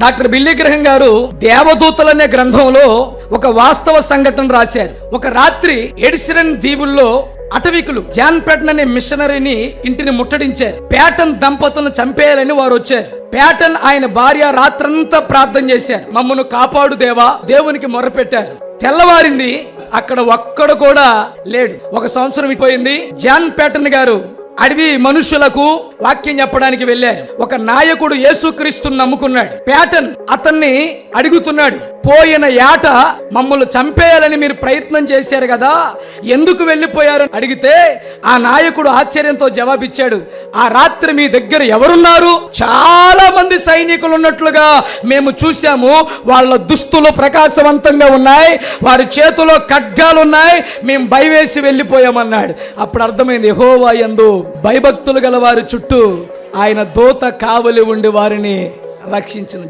Doctor బిల్లి గ్రహం గారు దేవదూతలనే గ్రంథంలో ఒక వాస్తవ సంఘటన రాశారు. ఒక రాత్రి ఎడిసిరన్ దీవుల్లో అటవికులు జాన్ పేటన్ అనే మిషనరీని ఇంటిని ముట్టడించారు. పేటన్ దంపతులను చంపేయాలని వారు వచ్చారు. పేటన్ ఆయన భార్య రాత్రంతా ప్రార్థన చేశారు. మమ్మను కాపాడు దేవా దేవునికి మొరపెట్టారు. తెల్లవారింది అక్కడ ఒక్కడు కూడా లేడు. ఒక సంవత్సరం అయిపోయింది. జాన్ పేటన్ గారు అడవి మనుషులకు వాక్యం చెప్పడానికి వెళ్ళారు. ఒక నాయకుడు యేసుక్రీస్తుని నమ్ముకున్నాడు. పేటన్ అతన్ని అడుగుతున్నాడు. పోయిన ఏట మమ్మల్ని చంపేయాలని మీరు ప్రయత్నం చేశారు కదా ఎందుకు వెళ్ళిపోయారు అడిగితే ఆ నాయకుడు ఆశ్చర్యంతో జవాబిచ్చాడు. ఆ రాత్రి మీ దగ్గర ఎవరున్నారు? చాలా మంది సైనికులు ఉన్నట్లుగా మేము చూశాము. వాళ్ళ దుస్తులు ప్రకాశవంతంగా ఉన్నాయి. వారి చేతిలో ఖడ్గాలు ఉన్నాయి. మేము భయవేసి వెళ్ళిపోయామన్నాడు. అప్పుడు అర్థమైంది హోవా యందు భయభక్తులు గల వారి చుట్టూ ఆయన దూత కావలి ఉండి వారిని రక్షించిన.